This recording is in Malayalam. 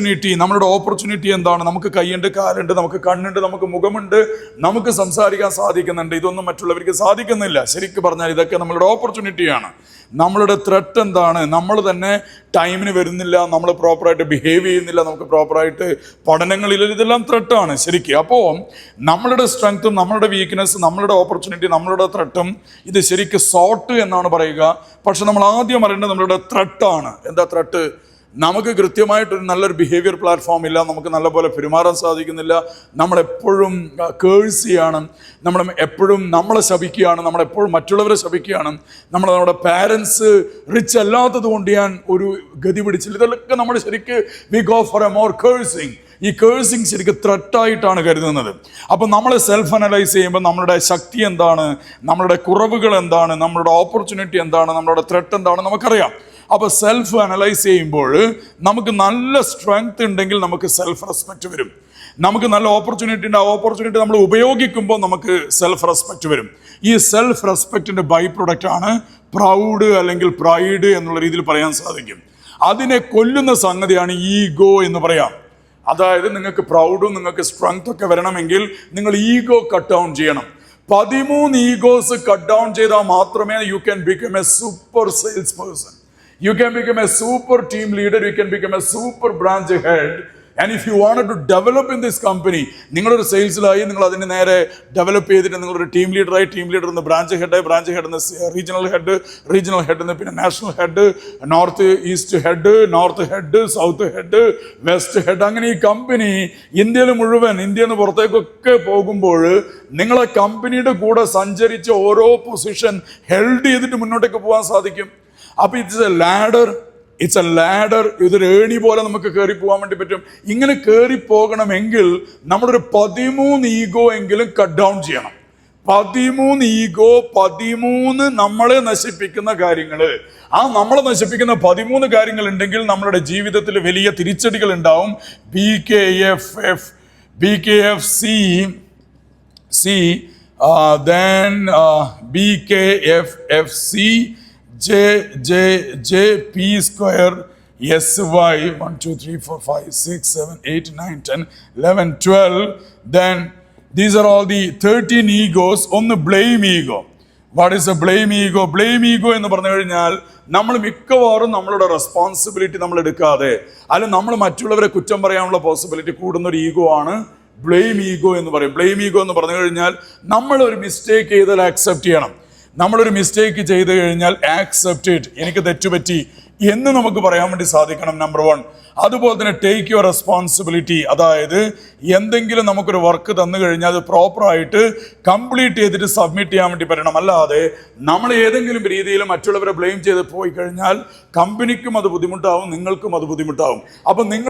ഓപ്പർച്യൂണിറ്റി നമ്മളുടെ ഓപ്പർച്യൂണിറ്റി എന്താണ്? നമുക്ക് കൈയുണ്ട് കാലുണ്ട് നമുക്ക് കണ്ണുണ്ട് നമുക്ക് മുഖമുണ്ട് നമുക്ക് സംസാരിക്കാൻ സാധിക്കുന്നുണ്ട്. ഇതൊന്നും മറ്റുള്ളവർക്ക് സാധിക്കുന്നില്ല. ശരിക്കും പറഞ്ഞാൽ ഇതൊക്കെ നമ്മളുടെ ഓപ്പർച്യൂണിറ്റിയാണ് നമ്മളുടെ ത്രെട്ട് എന്താണ്? നമ്മൾ തന്നെ ടൈമിന് വരുന്നില്ല നമ്മൾ പ്രോപ്പറായിട്ട് ബിഹേവ് ചെയ്യുന്നില്ല നമുക്ക് പ്രോപ്പറായിട്ട് പഠനങ്ങളിൽ ഇതെല്ലാം ത്രെട്ടാണ് ശരിക്കും. അപ്പോൾ നമ്മളുടെ സ്ട്രെങ്ത്തും നമ്മളുടെ വീക്ക്നെസ് നമ്മളുടെ ഓപ്പർച്യൂണിറ്റി നമ്മളുടെ ത്രെട്ടും ഇത് ശരിക്കും സോട്ട് എന്നാണ് പറയുക. പക്ഷെ നമ്മൾ ആദ്യം അറിയേണ്ടത് നമ്മളുടെ ത്രെട്ടാണ് എന്താ ത്രെട്ട് നമുക്ക് കൃത്യമായിട്ടൊരു നല്ലൊരു ബിഹേവിയർ പ്ലാറ്റ്ഫോം ഇല്ല നമുക്ക് നല്ലപോലെ പെരുമാറാൻ സാധിക്കുന്നില്ല. നമ്മളെപ്പോഴും കേഴ്സിയാണ് നമ്മൾ എപ്പോഴും നമ്മളെ ശപിക്കുകയാണ്. നമ്മളെപ്പോഴും മറ്റുള്ളവരെ ശപിക്കുകയാണ്. നമ്മൾ നമ്മുടെ പാരൻസ് റിച്ച് അല്ലാത്തത് കൊണ്ട് ഞാൻ ഒരു ഗതി പിടിച്ചില്ല. ഇതൊക്കെ നമ്മൾ ശരിക്ക് we go for a more cursing ഈ കേഴ്സിങ് ശരിക്കും ത്രെട്ടായിട്ടാണ് കരുതുന്നത്. അപ്പോൾ നമ്മൾ സെൽഫ് അനലൈസ് ചെയ്യുമ്പോൾ നമ്മളുടെ ശക്തി എന്താണ്? നമ്മളുടെ കുറവുകൾ എന്താണ്? നമ്മളുടെ ഓപ്പർച്യൂണിറ്റി എന്താണ്? നമ്മളുടെ ത്രെട്ട് എന്താണ്? നമുക്കറിയാം. അപ്പോൾ സെൽഫ് അനലൈസ് ചെയ്യുമ്പോൾ നമുക്ക് നല്ല സ്ട്രെങ്ത് ഉണ്ടെങ്കിൽ നമുക്ക് സെൽഫ് റെസ്പെക്റ്റ് വരും. നമുക്ക് നല്ല ഓപ്പർച്യൂണിറ്റി ഉണ്ട്. ആ ഓപ്പർച്യൂണിറ്റി നമ്മൾ ഉപയോഗിക്കുമ്പോൾ നമുക്ക് സെൽഫ് റെസ്പെക്റ്റ് വരും. ഈ സെൽഫ് റെസ്പെക്റ്റിന്റെ ബൈ പ്രൊഡക്റ്റ് ആണ് പ്രൗഡ് അല്ലെങ്കിൽ പ്രൈഡ് എന്നുള്ള രീതിയിൽ പറയാൻ സാധിക്കും. അതിനെ കൊല്ലുന്ന സംഗതിയാണ് ഈഗോ എന്ന് പറയാം. അതായത് നിങ്ങൾക്ക് പ്രൗഡും നിങ്ങൾക്ക് സ്ട്രെങ്ത് ഒക്കെ വരണമെങ്കിൽ നിങ്ങൾ ഈഗോ കട്ട് ഡൗൺ ചെയ്യണം. പതിമൂന്ന് ഈഗോസ് കട്ട് ഡൗൺ ചെയ്താൽ മാത്രമേ you can become a super sales person you can become a super team leader you can become a super branch head and if you want to develop in this company നിങ്ങളൊരു സെയിൽസിലായി നിങ്ങൾ അതിന് നേരെ ഡെവലപ്പ് ചെയ്തിട്ട് നിങ്ങളൊരു ടീം ലീഡറായി ടീം ലീഡർ എന്ന് ബ്രാഞ്ച് ഹെഡ് ബ്രാഞ്ച് ഹെഡ് എന്ന് റീജിയണൽ ഹെഡ് റീജിയണൽ ഹെഡ് എന്ന് പിന്നെ national head north east head north head south head west head അങ്ങനെ ഈ കമ്പനി ഇന്ത്യയിൽ മുഴുവൻ ഇന്ത്യയിൽ നിന്ന് പുറത്തേക്കൊക്കെ പോകുമ്പോൾ നിങ്ങളെ കമ്പനിയുടെ കൂടെ സഞ്ചരിച്ച ഓരോ പൊസിഷൻ ഹെൽഡ് ചെയ്തിട്ട് മുന്നോട്ടേക്ക് പോകാൻ സാധിക്കും. അപ്പൊ it's a ladder it's a ladder ഇതൊരു ഏണി പോലെ നമുക്ക് കയറി പോകാൻ വേണ്ടി പറ്റും. ഇങ്ങനെ കയറി പോകണമെങ്കിൽ നമ്മളൊരു പതിമൂന്ന് ഈഗോ എങ്കിലും കട്ട് ഡൗൺ ചെയ്യണം. പതിമൂന്ന് ഈഗോ പതിമൂന്ന് നമ്മളെ നശിപ്പിക്കുന്ന കാര്യങ്ങൾ ആ നമ്മളെ നശിപ്പിക്കുന്ന പതിമൂന്ന് കാര്യങ്ങൾ ഉണ്ടെങ്കിൽ നമ്മുടെ ജീവിതത്തിൽ വലിയ തിരിച്ചടികൾ ഉണ്ടാവും. B K F F B K F C C then B K F F C J J J P square S Y one two three four five six seven eight nine ten eleven twelve then these are all the thirteen egos ഒന്ന് blame ego what is a blame ego blame ego എന്ന് പറഞ്ഞു കഴിഞ്ഞാൽ നമ്മൾ മിക്കവാറും നമ്മളുടെ റെസ്പോൺസിബിലിറ്റി നമ്മൾ എടുക്കാതെ അല്ലെങ്കിൽ നമ്മൾ മറ്റുള്ളവരെ കുറ്റം പറയാനുള്ള പോസിബിലിറ്റി കൂടുന്ന ഒരു ഈഗോ ആണ് ബ്ലെയിം ഈഗോ എന്ന് പറയും. ബ്ലെയിം ഈഗോ എന്ന് പറഞ്ഞു കഴിഞ്ഞാൽ നമ്മൾ ഒരു മിസ്റ്റേക്ക് ചെയ്താൽ ആക്സെപ്റ്റ് ചെയ്യണം. നമ്മളൊരു മിസ്റ്റേക്ക് ചെയ്തു കഴിഞ്ഞാൽ ആക്സെപ്റ്റ് എനിക്ക് തെറ്റുപറ്റി എന്ന് നമുക്ക് പറയാൻ വേണ്ടി സാധിക്കണം നമ്പർ വൺ അതുപോലെ തന്നെ ടേക്ക് യുവർ റെസ്പോൺസിബിലിറ്റി അതായത് എന്തെങ്കിലും നമുക്കൊരു വർക്ക് തന്നു കഴിഞ്ഞാൽ അത് പ്രോപ്പറായിട്ട് കംപ്ലീറ്റ് ചെയ്തിട്ട് സബ്മിറ്റ് ചെയ്യാൻ വേണ്ടി പറ്റണം അല്ലാതെ നമ്മൾ ഏതെങ്കിലും രീതിയിൽ മറ്റുള്ളവരെ ബ്ലെയിം ചെയ്ത് പോയി കഴിഞ്ഞാൽ കമ്പനിക്കും അത് ബുദ്ധിമുട്ടാവും നിങ്ങൾക്കും അത് ബുദ്ധിമുട്ടാവും. അപ്പം നിങ്ങൾ